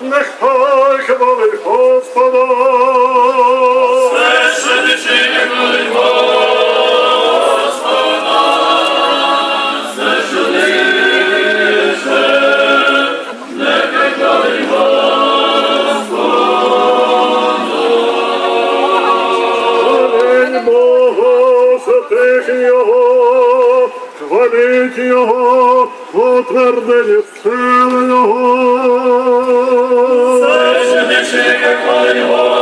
нехай хвалить Господа. Хвалить Його, утвердені сили Його. Що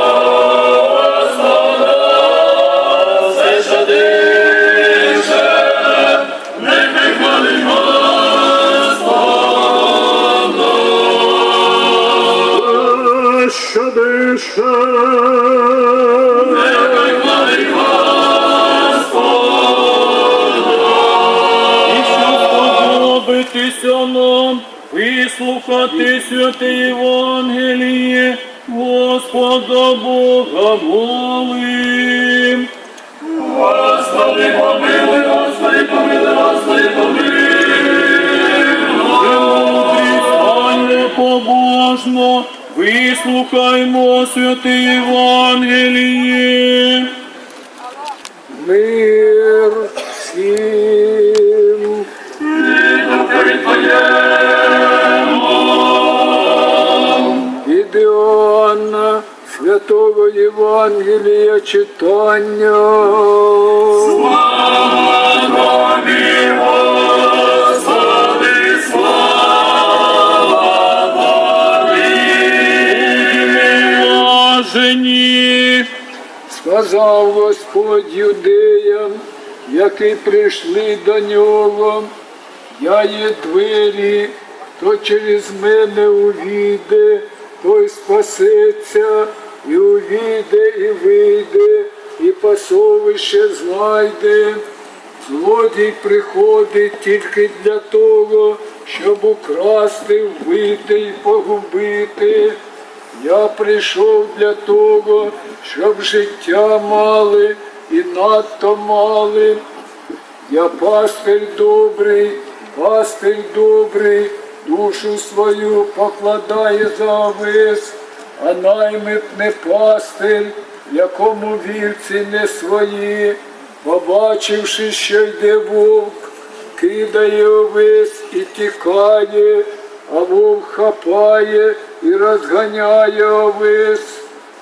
вислухати святе Євангеліє, Господа Бога молим. Господи, помилуй, Господи, помилуй, Господи, помилуй. Премудрість, побожно, вислухаймо святе Євангеліє. Читання. Блажені. Сказав Господь юдеям, які прийшли до нього, я є двері, хто через мене увійде, той спасеться, і увійде, і вийде, і пасовище знайде. Злодій приходить тільки для того, щоб украсти, вбити і погубити. Я прийшов для того, щоб життя мали і надто мали. Я пастир добрий, пастир добрий, душу свою покладає за овес, а наймит не пастир, якому вівці не свої, побачивши, що йде вовк, кидає овес і тікає, а вовк хапає і розганяє овес,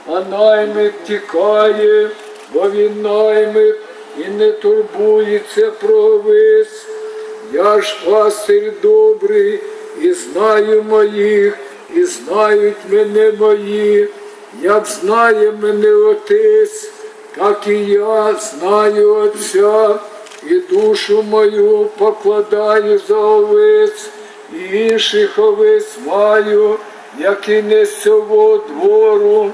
а наймит тікає, бо він наймит і не турбується про овес. Я ж пастир добрий, і знаю моїх, і знають мене мої, як знає мене отець, так і я знаю Отця, і душу мою покладаю за овець, і інших овець маю, які не з цього двору,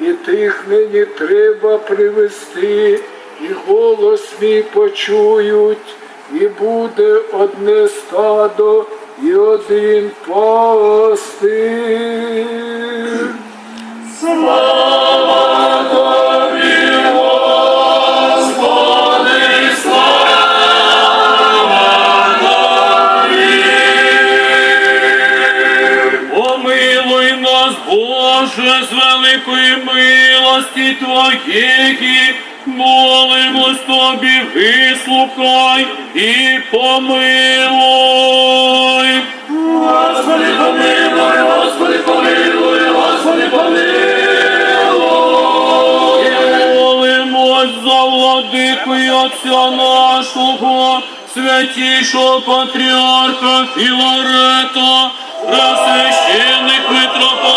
і тих мені треба привести, і голос мій почують, і буде одне стадо і один пастир. Помилуй нас, Боже, з великої милості Твоєї, молимось Тобі, вислухай і помилуй. Господи, помилуй, Господи, помилуй, Господи, помилуй. Молимось за владику і Отця нашого, святішого патріарха Філарета, пресвящених митрополитів,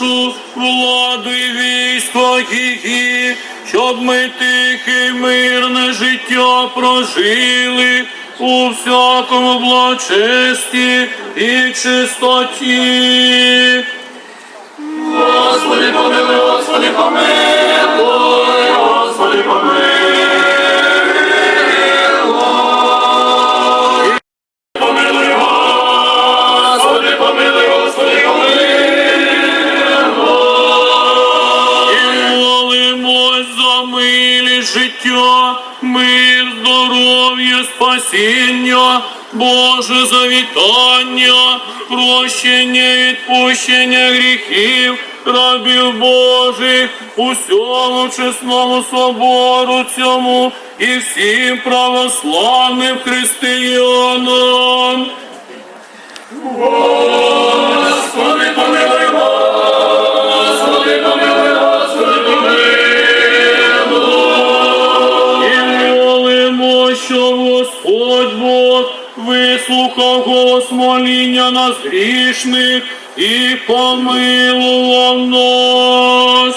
нашу, владу і військо її, щоб ми тихе мирне життя прожили у всякому благочесті і чистоті. Господи, помилуй, Господи, помилуй, Боже завітання, прощення, відпущення гріхів, рабів Божих, усьому чесному собору цьому і всім православним християнам. Вислухав голос моління нас грішних і помилував нас.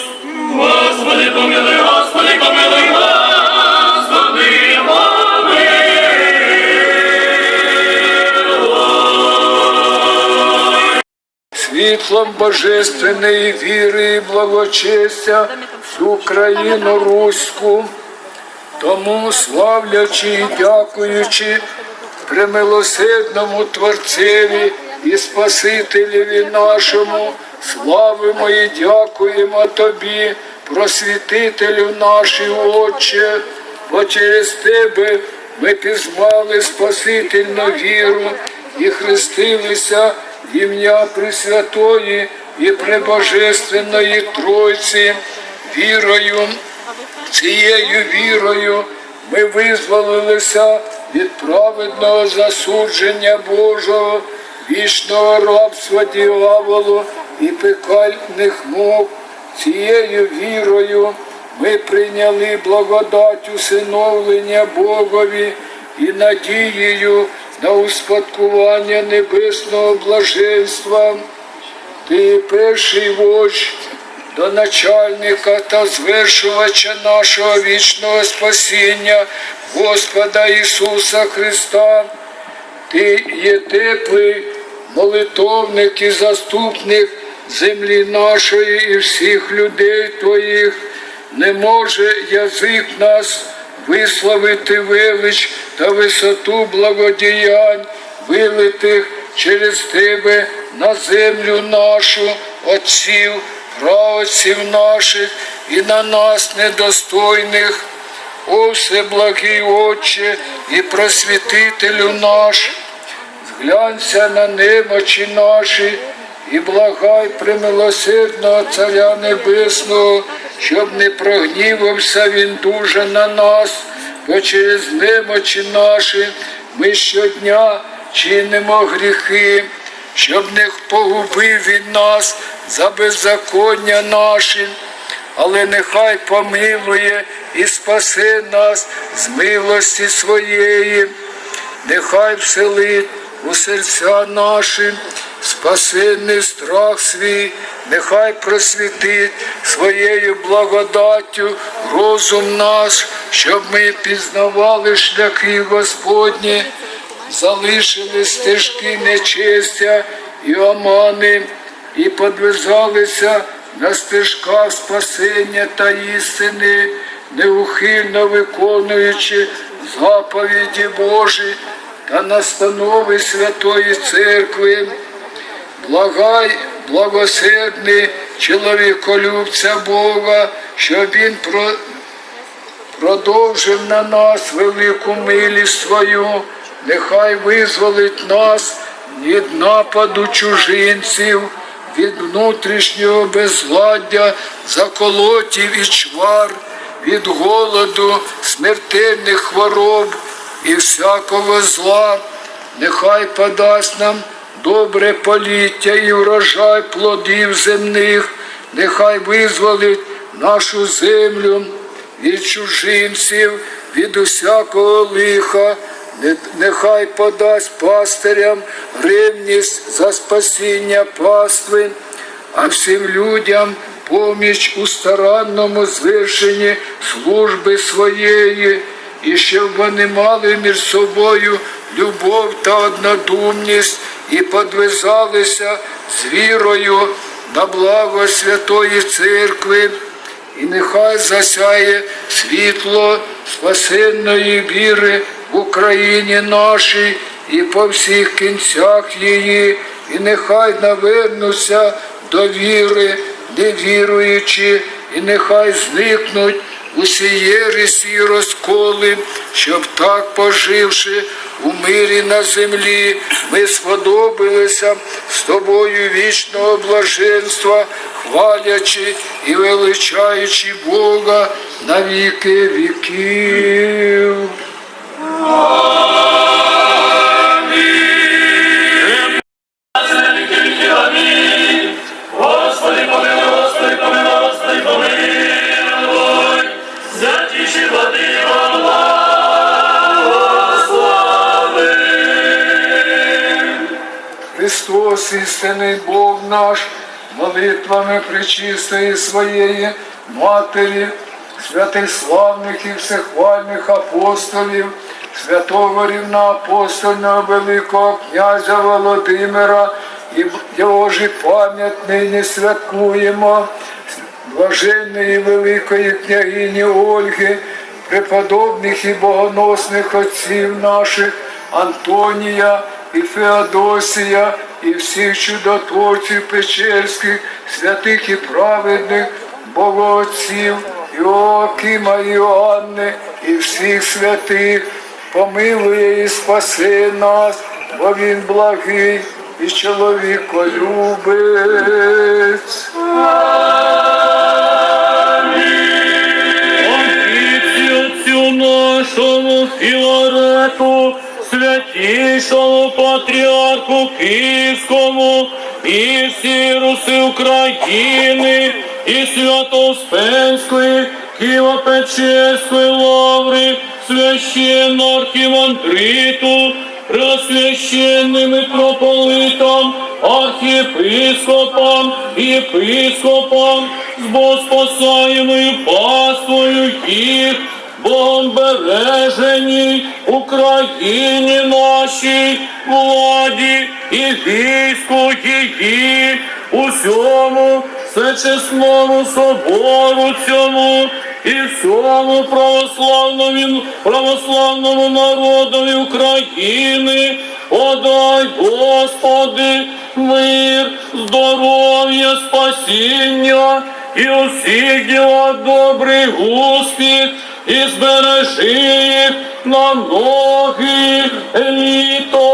Господи, помилуй, Господи, помилуй, Господи, світлом божественної віри і благочестя всю країну Руську. Тому, славлячи і дякуючи премилосердному Творцеві і Спасителеві нашому, славимо і дякуємо Тобі, просвітителю нашій Отче, бо через Тебе ми пізнали Спасительну віру і хрестилися ім'я Пресвятої і Пребожественної Тройці, вірою. Цією вірою ми визволилися від праведного засудження Божого, вічного рабства діяволу і пекальних мук. Цією вірою ми прийняли благодать усиновлення Богові і надією на успадкування небесного блаженства. Ти перший вождь до начальника та звершувача нашого вічного спасіння, Господа Ісуса Христа. Ти є теплий молитовник і заступник землі нашої і всіх людей Твоїх. Не може язик нас висловити велич та висоту благодіянь, вилитих через Тебе на землю нашу, отців, праотців наших і на нас недостойних. О всеблагий Отче і просвітителю наш, зглянься на немочі наші і благай примилосердного Царя Небесного, щоб не прогнівався він дуже на нас, бо через немочі наші ми щодня чинимо гріхи, щоб не погубив він нас за беззаконня наші. Але нехай помилує і спасе нас з милості своєї, нехай вселить у серця наші спасенний страх свій, нехай просвітить своєю благодаттю розум наш, щоб ми пізнавали шляхи Господні, залишили стежки нечестя і омани, і подвизалися на стежках спасення та істини, неухильно виконуючи заповіді Божі та настанови Святої Церкви. Благай, благосердний чоловіколюбця Бога, щоб він про, продовжив на нас велику милість свою, нехай визволить нас від нападу чужинців, від внутрішнього безладдя, заколотів і чвар, від голоду, смертельних хвороб і всякого зла. Нехай подасть нам добре поліття і врожай плодів земних, нехай визволить нашу землю від чужинців, від усякого лиха, нехай подасть пастирям ревність за спасіння пастви, а всім людям поміч у старанному звершенні служби своєї, і щоб вони мали між собою любов та однодумність і подвизалися з вірою на благо Святої Церкви, і нехай засяє світло спасенної віри в Україні нашій і по всіх кінцях її, і нехай навернуться до віри, невіруючі, і нехай зникнуть усі єресі і розколи, щоб так поживши у мирі на землі, ми сподобалися з тобою вічного блаженства, хвалячи і величаючи Бога на віки віків. Христос, істинний Бог наш, молитвами причистої своєї Матері, святих славних і всехвальних апостолів, святого рівноапостольного Великого князя Володимира і його ж пам'ять нині святкуємо, блаженної великої княгині Ольги, преподобних і богоносних отців наших Антонія і Феодосія, і всіх чудотворців Печерських, святих і праведних богоотців, і Іоанни, і всіх святих, помилує і спаси нас, бо він благий і чоловіколюбець. Отці отцю нашому Філарету, святішому патріарху Київському, і всі руси України, і Свято-Успенської, Києво-Печерської лаври, священно архімандриту, Преосвященним митрополитам, архієпископам, єпископам, з богоспасаємою паствою їх, Богом береженій Україні нашій, владі і війську її, усьому всечесному собору цьому і всьому православному, православному народові України, подай, Господи, мир, здоров'я, спасіння і усіх діла добрий успіх, і збережи їх на многих літо.